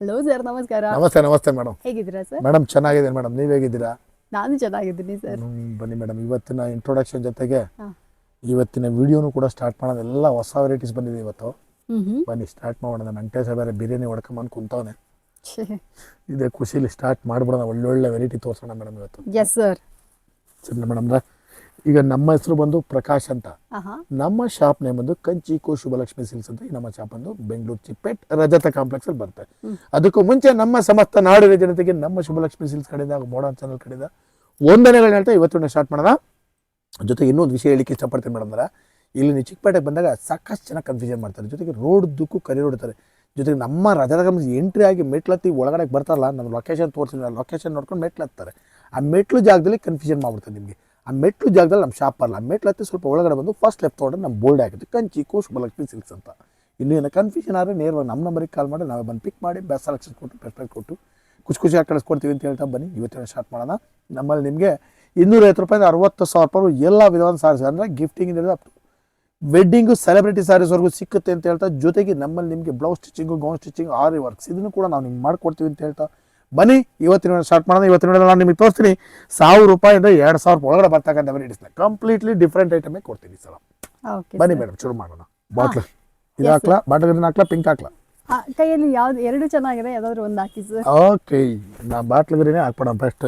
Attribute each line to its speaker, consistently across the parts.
Speaker 1: Hello sir ನಮಸ್ಕಾರ.
Speaker 2: ನಮಸ್ತೆ ನಮಸ್ತೆ ಮೇಡಮ್
Speaker 1: ಹೇಗಿದ್ದೀರಾ ಸರ್
Speaker 2: ಮೇಡಮ್ ಚೆನ್ನಾಗಿದ್ದೀನಿ ಮೇಡಮ್ ನೀವು ಹೇಗಿದ್ದೀರಾ?
Speaker 1: ನಾನು ಚೆನ್ನಾಗಿದ್ದೀನಿ ಸರ್
Speaker 2: ಬನ್ನಿ ಮೇಡಮ್ ಇವತ್ತಿನ ಇಂಟ್ರೊಡಕ್ಷನ್ ಜೊತೆಗೆ ಇವತ್ತಿನ ವಿಡಿಯೋನು ಕೂಡ ಸ್ಟಾರ್ಟ್ ಮಾಡೋದು ಎಲ್ಲ ಹೊಸ ವೆರೈಟೀಸ್ ಬಂದಿದೆ ಇವತ್ತು. ಬನ್ನಿ ಸ್ಟಾರ್ಟ್ ಮಾಡೋಣ. ನಂಟೆ ಬೇರೆ ಬಿರಿಯಾನಿ ಹೊಡ್ಕೊಂಬಂದು ಕುಂತವನೆ. ಇದೇ ಖುಷಿಲಿ ಸ್ಟಾರ್ಟ್ ಮಾಡ್ಬಿಡೋಣ. ಒಳ್ಳೊಳ್ಳೆ ವೆರೈಟಿ ತೋರಿಸೋಣ ಮೇಡಮ್ ಇವತ್ತು.
Speaker 1: ಎಸ್ ಸರ್
Speaker 2: ಸರಿ ಮೇಡಮ್ ಈಗ ನಮ್ಮ ಹೆಸರು ಬಂದು ಪ್ರಕಾಶ್ ಅಂತ. ನಮ್ಮ ಶಾಪ್ ನೇಮ್ ಬಂದು ಕಂಚಿ ಕೋ ಶುಭಲಕ್ಷ್ಮಿ ಸಿಲ್ಸ್ ಅಂತ ಈ ನಮ್ಮ ಶಾಪ್ ಬಂದು ಬೆಂಗಳೂರು ಚಿಪ್ಪೆಟ್ ರಜತ ಕಾಂಪ್ಲೆಕ್ಸ್ ಅಲ್ಲಿ ಬರುತ್ತೆ. ಅದಕ್ಕೂ ಮುಂಚೆ ನಮ್ಮ ಸಮಸ್ತ ನಾಡಿನ ಜನತೆಗೆ ನಮ್ಮ ಶುಭಲಕ್ಷ್ಮಿ ಸಿಲ್ಸ್ ಕಡೆಯಿಂದ ಮೋಡನ್ ಚಾನಲ್ ಕಡೆಯಿಂದ ವಂದನೆಗಳನ್ನ ಹೇಳ್ತಾ ಇವತ್ತಿನ ಸ್ಟಾರ್ಟ್ ಮಾಡೋಣ. ಜೊತೆಗೆ ಇನ್ನೊಂದು ವಿಷಯ ಹೇಳಿಕ್ಕೆ ಇಷ್ಟಪಡ್ತೀನಿ ಮೇಡಮ್ ಅಂದ್ರೆ ಇಲ್ಲಿ ನೀವು ಚಿಕ್ಕಪೇಟೆಗೆ ಬಂದಾಗ ಸಾಕಷ್ಟು ಜನ ಕನ್ಫ್ಯೂಷನ್ ಮಾಡ್ತಾರೆ. ಜೊತೆಗೆ ರೋಡ್ ದುಕ್ಕು ಕರಿ ರೋಡ್ತಾರೆ ಜೊತೆಗೆ ನಮ್ಮ ರಜದ ಎಂಟ್ರಿ ಆಗಿ ಮೆಟ್ಲತ್ತಿ ಒಳಗಡೆ ಬರ್ತಾರಲ್ಲ ನಮ್ಮ ಲೊಕೇಶನ್ ತೋರಿಸಿದ್ರೆ ಲೊಕೇಶನ್ ನೋಡ್ಕೊಂಡು ಮೆಟ್ಲು ಹತ್ತಾರೆ ಆ ಮೆಟ್ಲು ಜಾಗದಲ್ಲಿ ಕನ್ಫ್ಯೂಷನ್ ಮಾಡ್ಬಿಡ್ತಾರೆ ನಿಮಗೆ. ಆ ಮೆಟ್ಲು ಜಾಗದಲ್ಲಿ ನಮ್ಮ ಶಾಪ್ ಬರಲ್ಲ ಆ ಮೆಟ್ಲು ಹತ್ತಿ ಸ್ವಲ್ಪ ಒಳಗಡೆ ಬಂದು ಫಸ್ಟ್ ಲೆಫ್ಟ್ ತೊಗೊಂಡ್ರೆ ನಮ್ಮ ಬೋಲ್ಡ್ ಆಗುತ್ತೆ ಕಂಚಿ ಕೋಶ್ ಲಕ್ಷ್ಮಿ ಸಿಲ್ಕ್ಸ್ ಅಂತ. ಇನ್ನೇನು ಕನ್ಫ್ಯೂಷನ್ ಆದರೆ ನೇರವಾಗಿ ನಮ್ಮ ನಂಬರಿಗೆ ಕಾಲ್ ಮಾಡಿ, ನಾವೇ ಬಂದು ಪಿಕ್ ಮಾಡಿ ಬೆಸ್ಟ್ ಸೆಲೆಕ್ಷನ್ ಕೊಟ್ಟು ಬೆಸ್ಟ್ ಕೊಟ್ಟು ಖುಷಿ ಖುಷಿಯಾಗಿ ಕಳಿಸ್ಕೊಡ್ತೀವಿ ಅಂತ ಹೇಳ್ತಾ ಬನ್ನಿ. ಇವತ್ತಿನ ಸ್ಟಾರ್ಟ್ ಮಾಡೋಣ. ನಮ್ಮಲ್ಲಿ ನಿಮಗೆ ಇನ್ನೂರೈವತ್ತು ರೂಪಾಯಿಂದ ಅರವತ್ತು ಸಾವಿರ ರೂಪಾಯಿ ಎಲ್ಲ ವಿಧವಾದ ಸಾರೀಸ್ ಅಂದರೆ ಗಿಫ್ಟಿಂಗ್ ಅಪ್ ವೆಡ್ಡಿಂಗು ಸೆಲೆಬ್ರಿಟಿ ಸಾರೀಸ್ವರೆಗೂ ಸಿಕ್ಕುತ್ತೆ ಅಂತ ಹೇಳ್ತಾ, ಜೊತೆಗೆ ನಮ್ಮಲ್ಲಿ ನಿಮಗೆ blouse stitching gown stitching aari works ಇದನ್ನು ಕೂಡ ನಾವು ನಿಮ್ಗೆ ಮಾಡಿಕೊಡ್ತೀವಿ ಅಂತ ಹೇಳ್ತಾ ಬನ್ನಿ ಇವತ್ತಿನ ಸ್ಟಾರ್ಟ್ ಮಾಡೋಣ. ಇವತ್ತಿನ ನಾನು ನಿಮಗೆ ತೋರಿಸ್ತೀನಿ ಸಾವಿರ ರೂಪಾಯಿಂದ ಎರಡು ಸಾವಿರ ರೂಪಾಯಿ ಒಳಗಡೆ ಬರ್ತಕ್ಕಂಥ ವೆರೈಟೀಸ್ನ ಕಂಪ್ಲೀಟ್ಲಿ ಡಿಫ್ರೆಂಟ್ ಐಟಮೇ ಕೊಡ್ತೀನಿ ಸಲ. ಬನ್ನಿ ಮೇಡಮ್ ಶುರು ಮಾಡೋಣ. ಬಾಟ್ಲ್ ಇದು ಹಾಕ್ಲಾ? ಬಾಟಲ್ ಗ್ರೀನ್ ಹಾಕ್ಲಾ? ಪಿಂಕ್ ಹಾಕ್ಲಾ?
Speaker 1: ಕೈಯಲ್ಲಿ ಯಾವ್ದು ಎರಡು ಚೆನ್ನಾಗಿದೆ ಯಾವ್ದಾದ್ರು ಒಂದು ಹಾಕಿ ಸರ್
Speaker 2: ಓಕೆ ನಾ ಬಾಟ್ಲ್ ಗ್ರೀನೇ ಹಾಕ್ಬೇಡ ಬೆಸ್ಟ್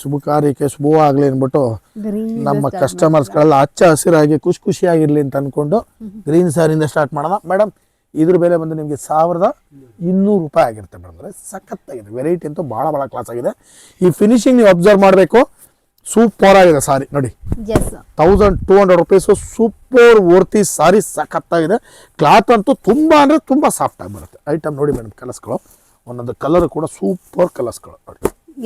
Speaker 2: ಶುಭ ಕಾರ್ಯಕ್ಕೆ ಶುಭವಾಗಲಿ ಅಂದ್ಬಿಟ್ಟು
Speaker 1: ಗ್ರೀನ್
Speaker 2: ನಮ್ಮ ಕಸ್ಟಮರ್ಸ್ಗಳೆಲ್ಲ ಹಚ್ಚ ಹಸಿರಾಗಿ ಖುಷಿ ಖುಷಿಯಾಗಿರ್ಲಿ ಅಂತ ಅನ್ಕೊಂಡು ಗ್ರೀನ್ ಸಾರಿಯಿಂದ ಸ್ಟಾರ್ಟ್ ಮಾಡೋಣ. ಮೇಡಮ್ ಇದ್ರ ಬೆಲೆ ಬಂದು ನಿಮಗೆ ಸಾವಿರದ ಇನ್ನೂರು ರೂಪಾಯಿ ಆಗಿರುತ್ತೆ ಮೇಡಮ್ ಅಂದರೆ ಸಖತ್ತಾಗಿದೆ. ವೆರೈಟಿ ಅಂತೂ ಭಾಳ ಭಾಳ ಕ್ಲಾಸ್ ಆಗಿದೆ. ಈ ಫಿನಿಶಿಂಗ್ ನೀವು ಅಬ್ಸರ್ವ್ ಮಾಡಬೇಕು. ಸೂಪರ್ ಆಗಿದೆ ಸಾರಿ. ನೋಡಿ.
Speaker 1: Yes
Speaker 2: thousand two hundred rupees super worthy sari ಸಖತ್ತಾಗಿದೆ. ಕ್ಲಾತ್ ಅಂತೂ ತುಂಬ ಅಂದರೆ ತುಂಬ ಸಾಫ್ಟ್ ಆಗಿ ಬರುತ್ತೆ. ಐಟಮ್ ನೋಡಿ ಮೇಡಮ್ ಕಲರ್ಸ್ಗಳು. ಒಂದೊಂದು ಕಲರ್ ಕೂಡ ಸೂಪರ್ ಕಲರ್ಸ್ಗಳು. ನೋಡಿ.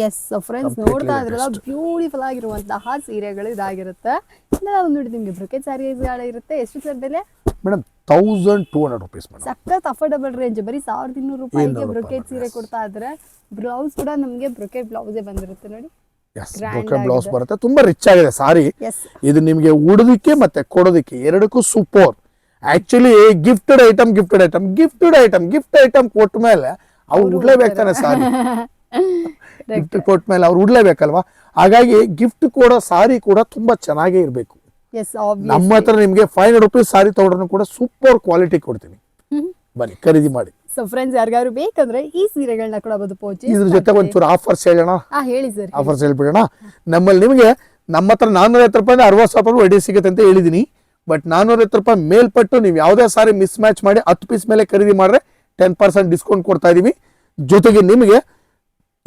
Speaker 1: ಎಸ್ ಫ್ರೆಂಡ್ಸ್ ನೋಡ್ತಾ ಇದ್ರಲ್ಲ. ಬ್ಯೂಟಿಫುಲ್ ಆಗಿರುವಂತಹ ಸೀರೆಗಳು ಇದಾಗಿರುತ್ತೆ. ಒಂದು ನೋಡಿ ನಿಮ್ಗೆ ಬ್ರೊಕೆಟ್ ಸ್ಯಾರೀಸ್ಗಳು ಇರುತ್ತೆ. ಎಷ್ಟು ಸರ್ ಬೆಲೆ?
Speaker 2: Madam thousand two hundred rupees madam
Speaker 1: ಸಖತ್ ಅಫೋರ್ಡಬಲ್ ರೇಂಜ್ ಬರೀ ಸಾವಿರದ ಇನ್ನೂರು ರೂಪಾಯಿಗೆ ಬ್ರೊಕೆಟ್ ಸೀರೆ ಕೊಡ್ತಾ ಇದ್ರೆ ಬ್ಲೌಸ್ ಕೂಡ ನಮಗೆ ಬ್ರೊಕೆಟ್ ಬ್ಲೌಸೇ ಬಂದಿರುತ್ತೆ ನೋಡಿ.
Speaker 2: ಎಸ್ ಬ್ರೊಕೆಟ್ ಬ್ಲೌಸ್ ಬರುತ್ತೆ. ತುಂಬಾ ರಿಚ್ ಆಗಿದೆ ಸಾರಿ ಇದು ನಿಮಗೆ ಉಡೋದಕ್ಕೆ ಮತ್ತೆ ಕೊಡೋದಕ್ಕೆ ಎರಡಕ್ಕೂ super actually gifted item gifted item gifted item gift item ಕೊಟ್ಟ ಮೇಲೆ ಅವ್ರು ಉಡ್ಲೇಬೇಕು ತಾನೆ ಸಾರಿ ಗಿಫ್ಟ್ ಕೊಟ್ಟ ಮೇಲೆ ಅವ್ರು ಉಡ್ಲೇಬೇಕಲ್ವಾ? ಹಾಗಾಗಿ ಗಿಫ್ಟ್ ಕೊಡೋ ಸಾರಿ ಕೂಡ ತುಂಬಾ ಚೆನ್ನಾಗೇ ಇರಬೇಕು. ನಮ್ಮ ಹತ್ರ ನಿಮಗೆ ಫೈವ್ ಹಂಡ್ರೆಡ್ ರುಪೀಸ್ ಸಾರಿ ತಗೊಂಡ್ರು ಕೂಡ ಸೂಪರ್ ಕ್ವಾಲಿಟಿ ಕೊಡ್ತೀನಿ. ಬನ್ನಿ ಖರೀದಿ ಮಾಡಿ.
Speaker 1: ಸೊ ಫ್ರೆಂಡ್ಸ್ ಯಾರಿಗಾದ್ರು ಬೇಕಂದ್ರೆ ಈ ಸೀರೆಗಳನ್ನ ಕೂಡ ಬಂದು ಪೋಚಿ
Speaker 2: ಇದ್ರ ಜೊತೆ ಒಂಚೂರು ಆಫರ್ಸ್ ಹೇಳೋಣ?
Speaker 1: ಹಾ ಹೇಳಿ ಸರ್
Speaker 2: ಆಫರ್ಸ್ ಹೇಳ್ಬಿಡೋಣ. ನಮ್ಮಲ್ಲಿ ನಿಮಗೆ ನಮ್ಮ ಹತ್ರ ನಾನ್ನೂರೈವತ್ತು ರೂಪಾಯಿಂದ ಅರವತ್ತು ಸಾವಿರ ರೂಪಾಯಿ ವಡ್ಡಿ ಸಿಗುತ್ತೆ ಅಂತ ಹೇಳಿದೀನಿ. ಬಟ್ ನಾನ್ನೂರೈವತ್ತು ರೂಪಾಯಿ ಮೇಲ್ಪಟ್ಟು ನೀವು ಯಾವುದೇ ಸಾರಿ ಮಿಸ್ ಮ್ಯಾಚ್ ಮಾಡಿ ಹತ್ತು ಪೀಸ್ ಮೇಲೆ ಖರೀದಿ ಮಾಡಿದ್ರೆ ಟೆನ್ ಪರ್ಸೆಂಟ್ ಡಿಸ್ಕೌಂಟ್ ಕೊಡ್ತಾ ಇದೀವಿ. ಜೊತೆಗೆ ನಿಮಗೆ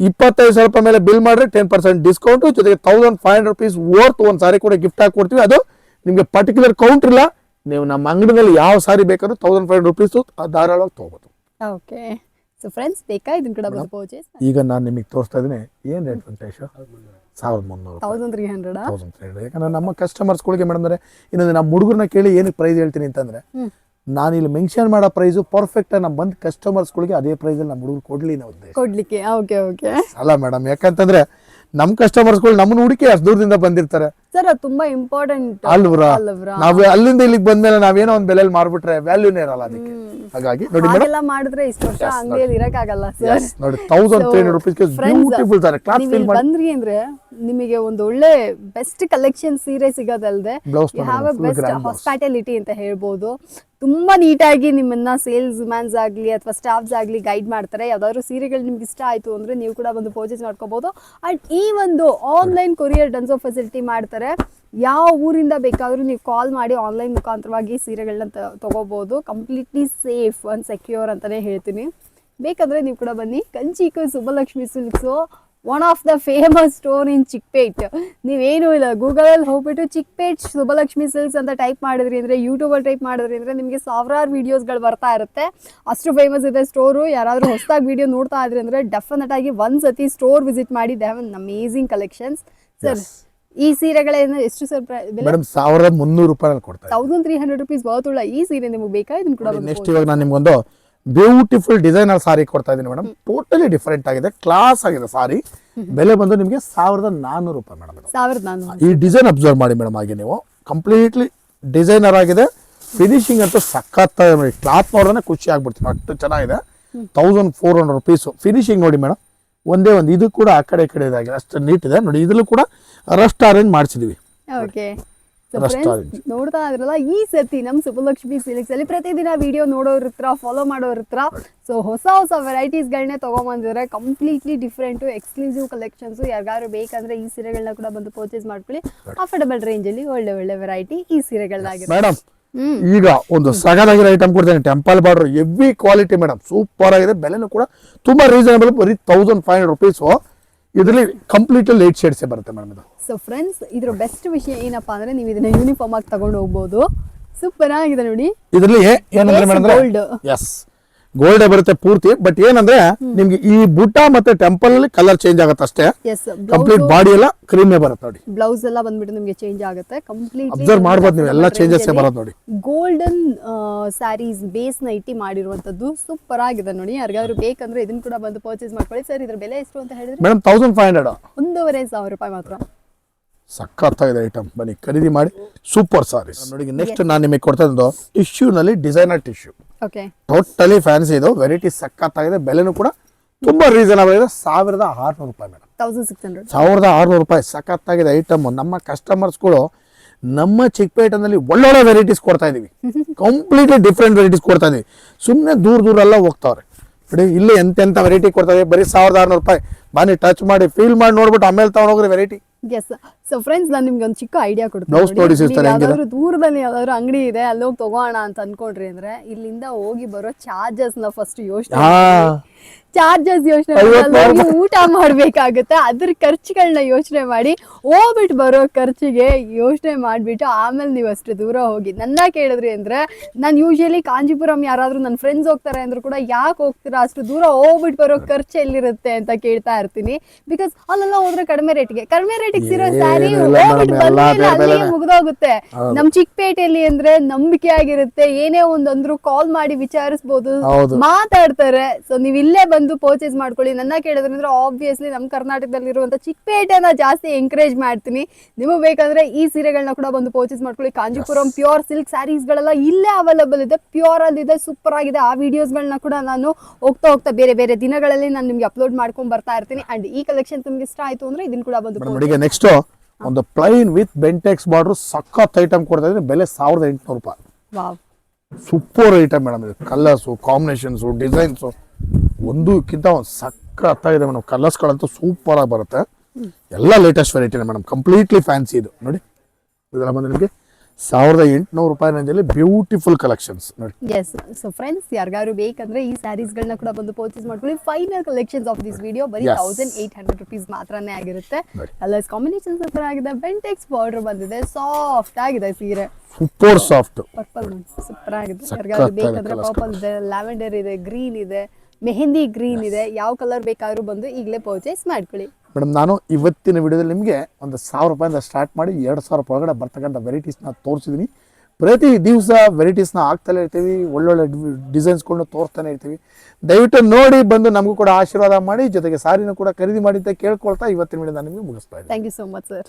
Speaker 2: ಇಪ್ಪತ್ತೈದು ಸಾವಿರ ರೂಪಾಯಿ ಮೇಲೆ ಬಿಲ್ ಮಾಡಿದ್ರೆ ಟೆನ್ ಪರ್ಸೆಂಟ್ ಡಿಸ್ಕೌಂಟ್ ಜೊತೆಗೆ thousand five hundred rupees worth ಒಂದು ಸಾರಿ ಕೂಡ ಗಿಫ್ಟ್ ಹಾಕಿ ಕೊಡ್ತೀವಿ ಅದು ನಿಮಗೆ ಪರ್ಟಿಕ್ಯುಲರ್ ಕೌಂಟ್ ಇಲ್ಲ ನೀವು ನಮ್ಮ ಅಂಗಡಿನಲ್ಲಿ ಯಾವ ಸಾರಿ ಬೇಕಾದ್ರೂ ತೌಸಂಡ್ ಫೈವ್ ರುಪೀಸು ಧಾರಾಳವಾಗಿ ತೊಗೋಬೋದು.
Speaker 1: ಓಕೆ ಸೊ ಫ್ರೆಂಡ್ಸ್ ಬೇಕಾ? ಇದನ್ನ ಕೂಡ ಪರ್ಚೇಸ್
Speaker 2: ಈಗ ನಾನು ನಿಮಗೆ ತೋರಿಸ್ತಾ ಇದ್ದೀನಿ. ಏನು ರೇಟ್ ವೆಂಕಟೇಶ್ ಸಾವಿರದ ಮುನ್ನೂರು
Speaker 1: thousand three hundred
Speaker 2: thousand three hundred ಯಾಕಂದ್ರೆ ನಮ್ಮ ಕಸ್ಟಮರ್ಸ್ಗಳಿಗೆ ಮೇಡಮ್ ಅಂದರೆ ಇನ್ನೊಂದು ನಮ್ಮ ಹುಡುಗರನ್ನ ಕೇಳಿ ಏನಕ್ಕೆ ಪ್ರೈಸ್ ಹೇಳ್ತೀನಿ ಅಂತಂದ್ರೆ. ನಾನು ಇಲ್ಲಿ ಮೆನ್ಷನ್ ಮಾಡೋ ಪ್ರೈಸು ಪರ್ಫೆಕ್ಟ್ ನಮ್ಮ ಬಂದ ಕಸ್ಟಮರ್ಸ್ಗಳಿಗೆ ಅದೇ ಪ್ರೈಸಲ್ಲಿ ನಮ್ಮ ಹುಡುಗರು ಕೊಡಲಿ ನಾವು ಉದ್ದೇಶ.
Speaker 1: ಕೊಡ್ಲಿಕ್ಕೆ. ಓಕೆ ಓಕೆ
Speaker 2: ಅಲ್ಲ ಮೇಡಮ್ ಯಾಕಂತಂದ್ರೆ ನಮ್ಮ ಕಸ್ಟಮರ್ಸ್ಗಳು ನಮ್ಮನ್ನ ಹುಡುಕಿ ಅಷ್ಟು ದೂರದಿಂದ ಬಂದಿರ್ತಾರೆ.
Speaker 1: ಸರ್ ಅದು ತುಂಬಾ ಇಂಪಾರ್ಟೆಂಟ್
Speaker 2: ಅಲ್ವ್ರಾ? ನಾವು ಅಲ್ಲಿಂದ ಇಲ್ಲಿಗೆ ಬಂದ್ಮೇಲೆ ನಾವೇನೋ ಒಂದ್ ಬೆಲೆಯಲ್ಲಿ ಮಾರ್ಬಿಟ್ರೆ ವ್ಯಾಲ್ಯೂನೇ ಇರಲ್ಲ ಅದಕ್ಕೆ. ಹಾಗಾಗಿ ನೋಡಿ ಮೇಡಮ್.
Speaker 1: ಎಲ್ಲ ಮಾಡಿದ್ರೆ ಇಷ್ಟು ವರ್ಷ ಅಂಗಡಿಯಲ್ಲಿ ಇರಕ್ಕಾಗಲ್ಲ ಸರ್.
Speaker 2: ನೋಡಿ thousand three hundred beautiful sir class feel ಮಾಡಿ.
Speaker 1: ಬಂದ್ರಿ ಅಂದ್ರೆ ನಿಮಗೆ ಒಂದು ಒಳ್ಳೆ ಬೆಸ್ಟ್ ಕಲೆಕ್ಷನ್ ಸೀರೆ ಸಿಗೋದಲ್ದೆ. ಹ್ಯಾವ್ ಅ ಬೆಸ್ಟ್ ಹಾಸ್ಪಿಟಾಲಿಟಿ ಅಂತ ಹೇಳ್ಬೋದು. ತುಂಬಾ ನೀಟಾಗಿ ನಿಮ್ಮನ್ನ ಸೇಲ್ಸ್ ಮ್ಯಾನ್ಸ್ ಆಗಲಿ ಅಥವಾ ಸ್ಟಾಫ್ಸ್ ಆಗಲಿ ಗೈಡ್ ಮಾಡ್ತಾರೆ. ಯಾವ್ದಾದ್ರು ಸೀರೆಗಳು ನಿಮ್ಗೆ ಇಷ್ಟ ಆಯ್ತು ಅಂದ್ರೆ ನೀವು ಕೂಡ ಬಂದು ಪರ್ಚೇಸ್ ಮಾಡ್ಕೋಬಹುದು ಅಂಡ್ ಈ ಒಂದು ಆನ್ಲೈನ್ ಕೊರಿಯರ್ ಡನ್ಸೋ ಫೆಸಿಲಿಟಿ ಮಾಡ್ತಾರೆ. ಯಾವ ಊರಿಂದ ಬೇಕಾದರೂ ನೀವು ಕಾಲ್ ಮಾಡಿ ಆನ್ಲೈನ್ ಮುಖಾಂತರವಾಗಿ ಸೀರೆಗಳನ್ನ ತ- ತಗೋಬಹುದು ಕಂಪ್ಲೀಟ್ಲಿ ಸೇಫ್ ಅಂಡ್ ಸೆಕ್ಯೂರ್ ಅಂತಾನೆ ಹೇಳ್ತೀನಿ. ಬೇಕಾದರೆ ನೀವು ಕೂಡ ಬನ್ನಿ. ಕಂಚಿಕು Subbalakshmi silks one of the famous store in Chickpet ನೀವೇನು ಇಲ್ಲ ಗೂಗಲಲ್ಲಿ ಹೋಗ್ಬಿಟ್ಟು ಚಿಕ್ಪೇಟ್ ಸುಬ್ಬಲಕ್ಷ್ಮಿ ಸಿಲ್ಕ್ಸ್ ಅಂತ ಟೈಪ್ ಮಾಡಿದ್ರಿ ಅಂದರೆ ಯೂಟ್ಯೂಬಲ್ಲಿ ಟೈಪ್ ಮಾಡಿದ್ರಿ ಅಂದರೆ ನಿಮಗೆ ಸಾವಿರಾರು ವೀಡಿಯೋಸ್ಗಳು ಬರ್ತಾ ಇರುತ್ತೆ. ಅಷ್ಟು ಫೇಮಸ್ ಇದೆ ಸ್ಟೋರು ಯಾರಾದರೂ ಹೊಸದಾಗಿ ವಿಡಿಯೋ ನೋಡ್ತಾ ಇದ್ರಿ ಅಂದರೆ ಡೆಫಿನೆಟ್ ಆಗಿ ಒಂದು ಸತಿ ಸ್ಟೋರ್ ವಿಸಿಟ್ ಮಾಡಿ. ದೇ ಅಮೇಝಿಂಗ್ ಕಲೆಕ್ಷನ್ಸ್ ಸರ್ ಈ ಸೀರೆಗಳೇನು ಎಷ್ಟು ಸ್ವಲ್ಪ
Speaker 2: ಮೇಡಮ್ ಸಾವಿರದ ಮುನ್ನೂರು ರೂಪಾಯಿ ಕೊಡ್ತಾ
Speaker 1: ತೌಸಂಡ್ ತ್ರೀ ಹಂಡ್ರೆಡ್ ರುಪೀಸ್ ಈ ಸೀರೆ ನಿಮಗೆ ಬೇಕಾ? ಇದನ್ನು ಕೂಡ
Speaker 2: ನೆಕ್ಸ್ಟ್ ಇವಾಗ ನಾನು ನಿಮ್ಗೊಂದು ಬ್ಯೂಟಿಫುಲ್ ಡಿಸೈನರ್ ಸಾರಿ ಕೊಡ್ತಾ ಇದ್ದೀನಿ ಮೇಡಮ್. ಟೋಟಲಿ ಡಿಫ್ರೆಂಟ್ ಆಗಿದೆ ಕ್ಲಾಸ್ ಆಗಿದೆ ಸಾರಿ ಬೆಲೆ ಬಂದು ನಿಮಗೆ ಸಾವಿರದ ನಾನ್ನೂರು ರೂಪಾಯಿ ಮೇಡಮ್
Speaker 1: ಸಾವಿರದ
Speaker 2: ಈ ಡಿಸೈನ್ ಅಬ್ಸರ್ವ್ ಮಾಡಿ ಮೇಡಮ್ ಹಾಗೆ ನೀವು. ಕಂಪ್ಲೀಟ್ಲಿ ಡಿಸೈನರ್ ಆಗಿದೆ. ಫಿನಿಶಿಂಗ್ ಅಂತೂ ಸಖತ್ ಕ್ಲಾತ್ ನೋಡಿದ್ರೆ ಖುಷಿ ಆಗ್ಬಿಡ್ತೀನಿ ಅಷ್ಟು ಚೆನ್ನಾಗಿದೆ. Thousand four hundred rupees finishing ನೋಡಿ ಮೇಡಮ್. ಒಂದೇ ಒಂದು ಇದು ಕೂಡ ಆ ಕಡೆ ಕಡೆ ಇದಾಗಿದೆ ಅಷ್ಟು ನೀಟ್ ಇದೆ. ನೋಡಿ ಇದ್ರಲ್ಲೂ ಕೂಡ ರಸ್ಟ್ ಅರೇಂಜ್ ಮಾಡಿಸಿದ್ವಿ.
Speaker 1: ಓಕೆ. ನೋಡ್ತಾ ಇದ್ರಲ್ಲ ಈ ಸತಿ ನಮ್ಮ ಸುಬ್ಬಲಕ್ಷ್ಮಿ ಸಿಲಿಕ್ಸ್ ಅಲ್ಲಿ ಪ್ರತಿದಿನ ವಿಡಿಯೋ ನೋಡೋರ್ ಹತ್ರ ಫಾಲೋ ಮಾಡೋರ್ ಹತ್ರ ಸೊ ಹೊಸ ಹೊಸ ವೆರೈಟೀಸ್ಗಳನ್ನೇ ಬಂದಿದ್ರೆ ಕಂಪ್ಲೀಟ್ಲಿ ಡಿಫ್ರೆಂಟು ಎಕ್ಸ್ಕ್ಲೂಸಿವ್ ಕಲೆಕ್ಷನ್ಸ್ ಯಾರಿಗಾದ್ರು ಬೇಕಂದ್ರೆ ಈ ಸೀರೆಗಳನ್ನ ಕೂಡ ಬಂದು ಪರ್ಚೇಸ್ ಮಾಡ್ಕೊಳ್ಳಿ. ಅಫೋರ್ಡಬಲ್ ರೇಂಜಲ್ಲಿ ಒಳ್ಳೆ ಒಳ್ಳೆ ವೆರೈಟಿ ಈ ಸೀರೆಗಳಾಗಿದೆ
Speaker 2: ಮೇಡಮ್ ಈಗ ಒಂದು ಸಗದಾಗಿರೋ ಐಟಮ್ ಕೊಡ್ತೇನೆ. ಟೆಂಪಲ್ ಬಾರ್ಡರ್ ಎವಿ ಕ್ವಾಲಿಟಿ ಮೇಡಮ್ ಸೂಪರ್ ಆಗಿದೆ. ಬೆಲೆನೂ ಕೂಡ ತುಂಬಾ ರೀಸನಬಲ್ ಬರೀ ತೌಸಂಡ್ ಫೈವ್ ಹಂಡ್ರೆಡ್ ರುಪೀಸು ಇದರಲ್ಲಿ ಕಂಪ್ಲೀಟ್ ಲೈಟ್ ಶೇಡ್ಸ್ ಬರುತ್ತೆ ಮೇಡಮ್ ಇದು.
Speaker 1: ಸೊ ಫ್ರೆಂಡ್ಸ್ ಇದ್ರ ಬೆಸ್ಟ್ ವಿಷಯ ಏನಪ್ಪಾ ಅಂದ್ರೆ ನೀವು ಇದನ್ನ ಯೂನಿಫಾರ್ಮ್ ಆಗಿ ತಗೊಂಡು ಹೋಗ್ಬೋದು. ಸೂಪರ್ ಆಗಿದೆ ನೋಡಿ.
Speaker 2: ಇದರಲ್ಲಿ ಏನಂದ್ರೆ ಮೇಡಮ್. ಎಸ್ ಗೋಲ್ಡೇ ಬರುತ್ತೆ ಪೂರ್ತಿ ಬಟ್ ಏನಂದ್ರೆ ನಿಮ್ಗೆ ಈ ಬುಟ್ಟ ಮತ್ತೆ ಟೆಂಪಲ್ ಅಲ್ಲಿ ಕಲರ್ ಚೇಂಜ್ ಆಗುತ್ತೆ ಅಷ್ಟೇ. ಕಂಪ್ಲೀಟ್ ಬಾಡಿ ಎಲ್ಲ ಕ್ರೀಮೇ ಬರುತ್ತೆ ನೋಡಿ.
Speaker 1: ಬ್ಲೌಸ್ ಎಲ್ಲ ಬಂದ್ಬಿಟ್ಟು ನಿಮ್ಗೆ ಚೇಂಜ್ ಆಗುತ್ತೆ. ಕಂಪ್ಲೀಟ್
Speaker 2: ಅಬ್ಸರ್ವ್ ಮಾಡ್ಬೋದು ನೀವು ಎಲ್ಲ ಚೇಂಜಸ್ ಬರೋದು ನೋಡಿ.
Speaker 1: ಗೋಲ್ಡನ್ ಸ್ಯಾರೀಸ್ ಬೇಸ್ನ ಇಟ್ಟಿ ಮಾಡಿರುವಂತದ್ದು ಸೂಪರ್ ಆಗಿದೆ ನೋಡಿ. ಯಾರಿಗಾದ್ರು ಬೇಕಂದ್ರೆ ಇದನ್ನ ಕೂಡ ಬಂದು ಪರ್ಚೇಸ್ ಮಾಡ್ಕೊಳ್ಳಿ. ಸರ್ ಇದ್ರ ಬೆಲೆ ಎಷ್ಟು ಅಂತ ಹೇಳಿದ್ರೆ?
Speaker 2: ಮೇಡಮ್ ತೌಸಂಡ್ ಫೈವ್ ಹಂಡ್ರೆಡ್
Speaker 1: ಒಂದೂವರೆ ಸಾವಿರ ರೂಪಾಯಿ ಮಾತ್ರ.
Speaker 2: ಸಖತ್ತಾಗಿದೆ ಐಟಮ್ ಬನ್ನಿ ಖರೀದಿ ಮಾಡಿ ಸೂಪರ್ ಸಾರೀಸ್ ನೋಡಿ ನೆಕ್ಸ್ಟ್ ನಾನು ನಿಮಗೆ ಕೊಡ್ತಾ ಇದ್ದು ಟಿಶ್ಯೂನಲ್ಲಿ designer tissue
Speaker 1: okay
Speaker 2: totally fancy ಇದು ವೆರೈಟಿ ಸಖತ್ತಾಗಿದೆ ಬೆಲೆನೂ ಕೂಡ ತುಂಬಾ ರೀಸನಬಲ್ ಇದೆ. ಸಾವಿರದ ಆರುನೂರು ರೂಪಾಯಿ ಮೇಡಮ್
Speaker 1: ತೌಸಂಡ್ ಸಿಕ್ಸ್ ಹಂಡ್ರೆಡ್
Speaker 2: ಸಾವಿರದ ಆರುನೂರು ರೂಪಾಯಿ ಸಖತ್ತಾಗಿದೆ ಐಟಮ್ ನಮ್ಮ ಕಸ್ಟಮರ್ಸ್ಗಳು ನಮ್ಮ ಚಿಕ್ಕಪೇಟೆನಲ್ಲಿ ಒಳ್ಳೊಳ್ಳೆ ವೆರೈಟೀಸ್ ಕೊಡ್ತಾ ಇದೀವಿ ಕಂಪ್ಲೀಟ್ಲಿ ಡಿಫ್ರೆಂಟ್ ವೆರೈಟೀಸ್ ಕೊಡ್ತಾ ಇದೀವಿ ಸುಮ್ಮನೆ ದೂರ ದೂರ ಎಲ್ಲ ಹೋಗ್ತಾವ್ರೆ. ನೋಡಿ ಇಲ್ಲಿ ಎಂತೆಂಥ ವೆರೈಟಿ ಕೊಡ್ತಾ ಇದೀವಿ ಬರೀ ಸಾವಿರದ ಆರ್ನೂರು ರೂಪಾಯಿ. ಬನ್ನಿ ಟಚ್ ಮಾಡಿ ಫೀಲ್ ಮಾಡಿ ನೋಡ್ಬಿಟ್ಟು ಆಮೇಲೆ ತಗೊಂಡೋಗ್ರಿ ವೆರೈಟಿ
Speaker 1: ಎಸ್ ಸೊ ಫ್ರೆಂಡ್ಸ್ ನಾನು ನಿಮ್ಗೆ ಒಂದು ಚಿಕ್ಕ ಐಡಿಯಾ ಕೊಡ್ತೀನಿ ಯಾವ್ದಾದ್ರು ದೂರದಲ್ಲಿ ಯಾವ್ದಾದ್ರು ಅಂಗಡಿ ಇದೆ ಅಲ್ಲಿ ಹೋಗಿ ತಗೋಣ ಅಂತ ಅನ್ಕೊಂಡ್ರಿ ಅಂದ್ರೆ ಇಲ್ಲಿಂದ ಹೋಗಿ ಬರೋ ಚಾರ್ಜಸ್ನ ಫಸ್ಟ್ ಯೋಚನೆ ಚಾರ್ಜಸ್ ಯೋಚನೆ ಊಟ ಮಾಡ್ಬೇಕಾಗುತ್ತೆ. ಅದ್ರ ಖರ್ಚುಗಳನ್ನ ಯೋಚನೆ ಮಾಡಿ ಹೋಗ್ಬಿಟ್ಟು ಬರೋ ಖರ್ಚಿಗೆ ಯೋಚನೆ ಮಾಡ್ಬಿಟ್ಟು ಆಮೇಲೆ ನೀವು ಅಷ್ಟು ದೂರ ಹೋಗಿ. ನನ್ನ ಕೇಳಿದ್ರಿ ಅಂದ್ರೆ ನಾನು ಯೂಶಲಿ ಕಾಂಜಿಪುರಂ ಯಾರಾದ್ರೂ ನನ್ನ ಫ್ರೆಂಡ್ಸ್ ಹೋಗ್ತಾರೆ ಅಂದ್ರೂ ಕೂಡ ಯಾಕೆ ಹೋಗ್ತೀರಾ? ಅಷ್ಟು ದೂರ ಹೋಗ್ಬಿಟ್ಟು ಬರೋ ಖರ್ಚು ಎಲ್ಲಿರುತ್ತೆ ಅಂತ ಕೇಳ್ತಾ ಇರ್ತೀನಿ. ಬಿಕಾಸ್ ಅಲ್ಲೆಲ್ಲ ಹೋದ್ರೆ ಕಡಿಮೆ ರೇಟ್ಗೆ ಕಡಿಮೆ ರೇಟಿಗೆ ಸಿರೋ ಸ್ಯಾರಿ
Speaker 2: ಮುಗಿದೋಗುತ್ತೆ
Speaker 1: ಹೋಗ್ಬಿಟ್ಟು
Speaker 2: ಬೇರೆನೆ.
Speaker 1: ಮುಗ್ದೋಗುತ್ತೆ.
Speaker 2: ಹೌದು.
Speaker 1: ನಮ್ ಚಿಕ್ಕಪೇಟೆಯಲ್ಲಿ ಅಂದ್ರೆ ನಂಬಿಕೆ ಆಗಿರುತ್ತೆ. ಏನೇ ಒಂದಂದ್ರು ಕಾಲ್ ಮಾಡಿ ವಿಚಾರಿಸ್ಬೋದು. ಮಾತಾಡ್ತಾರೆ. ಸೊ ನೀವು ಇಲ್ಲೇ ಬಂದು ಪರ್ಚೇಸ್ ಮಾಡ್ಕೊಳ್ಳಿ. ನನ್ನ ಕೇಳಿದ್ರೆ ಅಂದ್ರೆ ಆಬ್ವಿಯಸ್ಲಿ ನಮ್ಮ ಕರ್ನಾಟಕದಲ್ಲಿ ಇರುವಂತ ಚಿಕ್ಕಪೇಟೆನ ಜಾಸ್ತಿ ಎಂಕರೇಜ್ ಮಾಡ್ತೀನಿ. ನಿಮಗೆ ಬೇಕಂದ್ರೆ ಈ ಸೀರೆಗಳನ್ನ ಕೂಡ ಬಂದು ಪರ್ಚೇಸ್ ಮಾಡ್ಕೊಳ್ಳಿ. ಕಾಂಜಿಪುರಂ ಪ್ಯೂರ್ ಸಿಲ್ಕ್ ಸ್ಯಾರೀಸ್ಗಳೆಲ್ಲ ಇಲ್ಲೇ ಅವೈಲಬಲ್ ಇದೆ. ಪ್ಯೂರ್ ಅಲ್ಲಿ ಇದೆ ಸೂಪರ್ ಆಗಿದೆ. ಆ ವಿಡಿಯೋಸ್ಗಳನ್ನ ಕೂಡ ನಾನು ಹೋಗ್ತಾ ಹೋಗ್ತಾ ಬೇರೆ ಬೇರೆ ದಿನಗಳಲ್ಲಿ ನಾನು ನಿಮ್ಗೆ ಅಪ್ಲೋಡ್ ಮಾಡ್ಕೊಂಡ್ ಬರ್ತಾ ಇರ್ತೀನಿ. ಅಂಡ್ ಈ ಕಲೆಕ್ಷನ್ ನಿಮ್ಗೆ ಇಷ್ಟ ಆಯ್ತು ಅಂದ್ರೆ ಇದನ್ನ ಕೂಡ ಬಂದು
Speaker 2: ನೆಕ್ಸ್ಟ್ ಒಂದು ಪ್ಲೈನ್ ವಿತ್ ಬೆಂಟೆಕ್ಸ್ ಬಾರ್ಡರ್ ಸಖತ್ ಐಟಮ್ ಕೊಡ್ತಾ ಇದ್ರೆ ಬೆಲೆ ಸಾವಿರದ ಎಂಟುನೂರು ರೂಪಾಯಿ. ಸೂಪರ್ ಐಟಮ್ ಮೇಡಮ್ ಇದು. ಕಲರ್ಸು ಕಾಂಬಿನೇಷನ್ಸು ಡಿಸೈನ್ಸು ಒಂದಕ್ಕಿಂತ ಒಂದು ಸಖತ್ತಾಗಿದೆ ಮೇಡಮ್. ಕಲರ್ಸ್ಗಳಂತೂ ಸೂಪರ್ ಆಗಿ ಬರುತ್ತೆ. ಎಲ್ಲ ಲೇಟೆಸ್ಟ್ ವೆರೈಟಿನೇ ಮೇಡಮ್. ಕಂಪ್ಲೀಟ್ಲಿ ಫ್ಯಾನ್ಸಿ ಇದು. ನೋಡಿ ಇದೆಲ್ಲ ಬಂದು ನಿಮಗೆ ಸಾವಿರದ ಎಂಟುನೂರು ರೂಪಾಯಿ ರೇಂಜಲ್ಲಿ ಬ್ಯೂಟಿಫುಲ್ ಕಲೆಕ್ಷನ್ಸ್ ನೋಡಿ.
Speaker 1: ಎಸ್ ಸೊ ಫ್ರೆಂಡ್ಸ್ ಯಾರಿಗಾರು ಬೇಕಂದ್ರೆ ಈ ಸ್ಯಾರೀಸ್ಗಳನ್ನ ಕೂಡ ಬಂದು ಪರ್ಚೇಸ್ ಮಾಡ್ಕೊಳ್ಳಿ. Final collections of this video ಬರೀ. ತೌಸಂಡ್ ಏಟ್ ಹಂಡ್ರೆಡ್ ರುಪೀಸ್ ಮಾತ್ರನೇ ಆಗಿರುತ್ತೆ. ಕಲರ್ಸ್ ಕಾಂಬಿನೇಷನ್ ಸೂಪರ್ ಆಗಿದೆ. ಬೆಂಟೆಕ್ಸ್ ಬಾರ್ಡರ್ ಬಂದಿದೆ. ಸಾಫ್ಟ್ ಆಗಿದೆ ಸೀರೆ.
Speaker 2: ಸೂಪರ್ ಸಾಫ್ಟ್
Speaker 1: ಪರ್ಪಲ್ ಸೂಪರ್ ಆಗಿದೆ. ಯಾರಿಗಾದ್ರು ಬೇಕಂದ್ರೆ ಪರ್ಪಲ್ ಇದೆ. ಲ್ಯಾವೆಂಡರ್ ಇದೆ. ಗ್ರೀನ್ ಇದೆ. ಮೆಹಂದಿ ಗ್ರೀನ್ ಇದೆ ಯಾವ ಕಲರ್ ಬೇಕಾದ್ರೂ ಬಂದು ಈಗಲೇ ಪರ್ಚೇಸ್ ಮಾಡ್ಕೊಳ್ಳಿ.
Speaker 2: ಮೇಡಮ್ ನಾನು ಇವತ್ತಿನ ವಿಡಿಯೋದಲ್ಲಿ ನಿಮಗೆ ಒಂದು ಸಾವಿರ ರೂಪಾಯಿಂದ ಸ್ಟಾರ್ಟ್ ಮಾಡಿ ಎರಡು ಸಾವಿರ ರೂಪಾಯಿ ಒಳಗಡೆ ಬರ್ತಕ್ಕಂಥ ವೆರೈಟೀಸ್ನ ತೋರಿಸಿದ್ದೀನಿ ಪ್ರತಿ ದಿವಸ ವೆರೈಟೀಸ್ನ ಹಾಕ್ತಲೇ ಇರ್ತೀವಿ ಒಳ್ಳೊಳ್ಳೆ ಡಿಸೈನ್ಸ್ಗಳನ್ನ ತೋರಿಸ್ತಾನೆ ಇರ್ತೀವಿ. ದಯವಿಟ್ಟು ನೋಡಿ ಬಂದು ನಮಗೂ ಕೂಡ ಆಶೀರ್ವಾದ ಮಾಡಿ ಜೊತೆಗೆ ಸಾರಿನೂ ಕೂಡ ಖರೀದಿ ಮಾಡಿ ಅಂತ ಕೇಳ್ಕೊಳ್ತಾ ಇವತ್ತಿನ ವಿಡಿಯೋ ನಾನು ನಿಮಗೆ ಮುಗಿಸ್ತಾ ಇದ್ದೀನಿ.
Speaker 1: Thank you so much sir